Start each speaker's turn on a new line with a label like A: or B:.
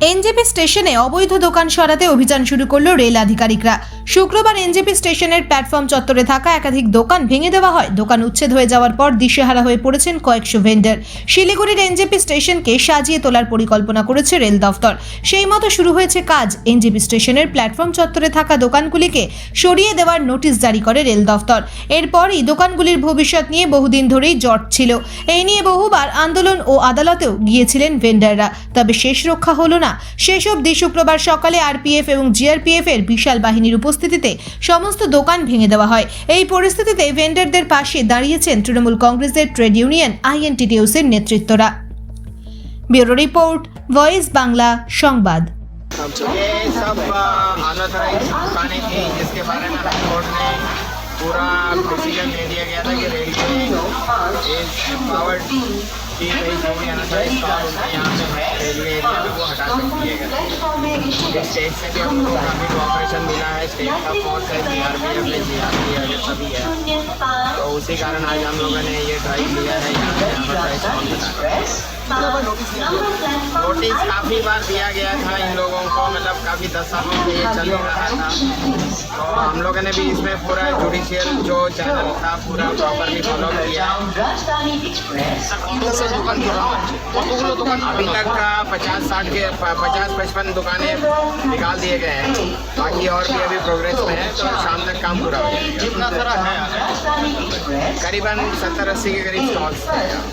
A: NJP স্টেশনে অবৈধ দোকান সরাতে অভিযান শুরু করল রেল আধিকারিকরা। শুক্রবার এনজেপি স্টেশনের প্ল্যাটফর্ম চত্বরে থাকা একাধিক দোকান ভেঙে দেওয়া হয়। দোকান উচ্ছেদ হয়ে যাওয়ার পর দিশেহারা হয়ে পড়েছেন কয়েকশো ভেন্ডার। শিলিগুড়ির এনজেপি স্টেশনকে সাজিয়ে তোলার পরিকল্পনা করেছে রেল দফতর। সেই মতো শুরু হয়েছে কাজ। এনজেপি স্টেশনের প্ল্যাটফর্ম চত্বরে থাকা দোকানগুলিকে সরিয়ে দেওয়ার নোটিশ জারি করে রেল দফতর। এরপরই দোকানগুলির ভবিষ্যৎ নিয়ে বহুদিন ধরেই জট ছিল। এই নিয়ে বহুবার আন্দোলন ও আদালতেও গিয়েছিলেন ভেন্ডাররা। তবে শেষ রক্ষা হলো না। শেষ অবধি শুক্রবার সকালে আরপিএফ এবং জিআরপিএফ এর বিশাল বাহিনীর উপস্থিতিতে সমস্ত দোকান ভেঙে দেওয়া হয় এই পরিস্থিতিতে ভেন্ডারদের পাশে দাঁড়িয়েছেন তৃণমূল কংগ্রেসের ট্রেড ইউনিয়ন আইএনটিটিউসির নেতৃত্বরা ব্যুরো রিপোর্ট ভয়েস বাংলা সংবাদ
B: ये सब अनऑथराइज दुकानें थी जिसके बारे में हाईकोर्ट ने पूरा डिसीजन दे दिया गया था कि रेलवे इज एम्पावर्ड कि भाई जो भी अनऑथराइज स्टॉल उनके यहाँ पे है रेलवे एरिया में वो हटा स्टेट से भी हमको काफ़ी कोऑपरेशन मिला है स्टेट का फोर्स है जी आर पी एफ़ है है तो उसी कारण आज हम लोगों ने ये ड्राइव लिया है यहाँ नोटिस काफ़ी बार दिया गया था इन लोगों को मतलब काफ़ी दस सालों से ये चल रहा था। तो हम लोगों ने भी इसमें पूरा जुडिशियल जो चैनल था पूरा प्रॉपरली फॉलो किया। अभी तक का पचास साठ के पचास पचपन दुकानें निकाल दिए गए हैं। बाकी और भी अभी प्रोग्रेस में है तो शाम तक काम पूरा हो जाएगा। जितना सारा है। करीबन सत्तर अस्सी के करीब स्टॉल्स हैं